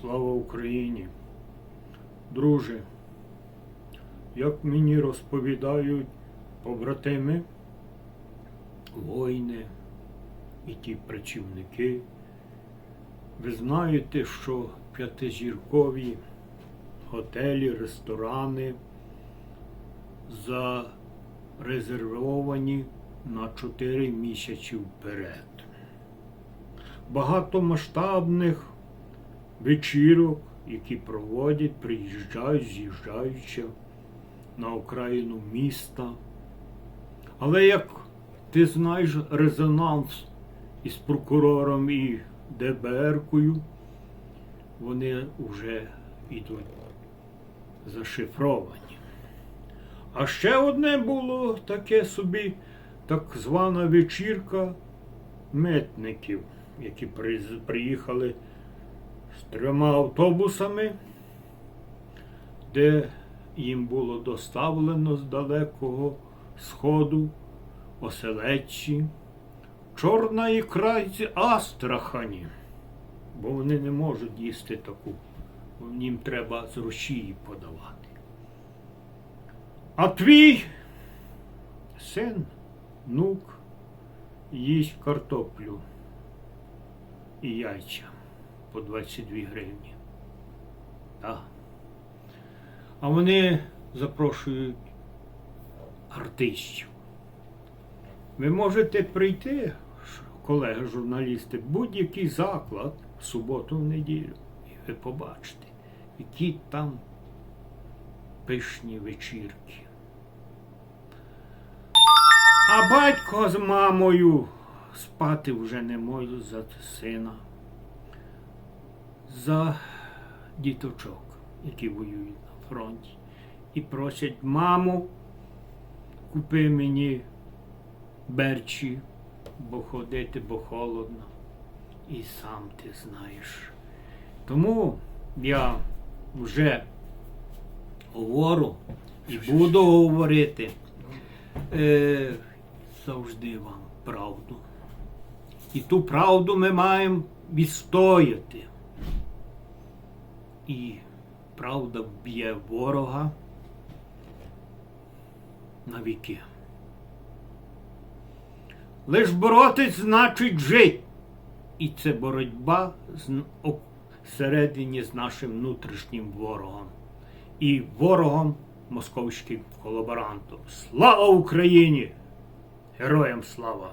Слава Україні! Друже, як мені розповідають побратими, воїни і ті працівники, ви знаєте, що п'ятизіркові готелі, ресторани зарезервовані на 4 місяці вперед. Багатомасштабних вечірок, які проводять, приїжджають, з'їжджаються на окраїну міста. Але як ти знаєш резонанс із прокурором і ДБР-кою, вони вже йдуть зашифровані. А ще одне було таке собі так звана вечірка митників, які приїхали з трьома автобусами, де їм було доставлено з далекого сходу оселедці, чорна ікра з Астрахані, бо вони не можуть їсти таку, їм треба з Росії подавати. А твій син, внук, їсть картоплю і яйця по 22 гривні. Так. А вони запрошують артистів. Ви можете прийти, колеги журналісти, будь-який заклад в суботу, в неділю, і ви побачите, які там пишні вечірки. А батько з мамою спати вже не можуть за сина, за діточок, які воюють на фронті. І просять маму, купи мені берчі, бо ходити, бо холодно. І сам ти знаєш. Тому я вже говорю і буду говорити е, завжди вам правду. І ту правду ми маємо відстояти. І правда вб'є ворога на віки. Лиш боротись значить жити. І це боротьба всередині з нашим внутрішнім ворогом і ворогом московським колаборантом. Слава Україні! Героям слава!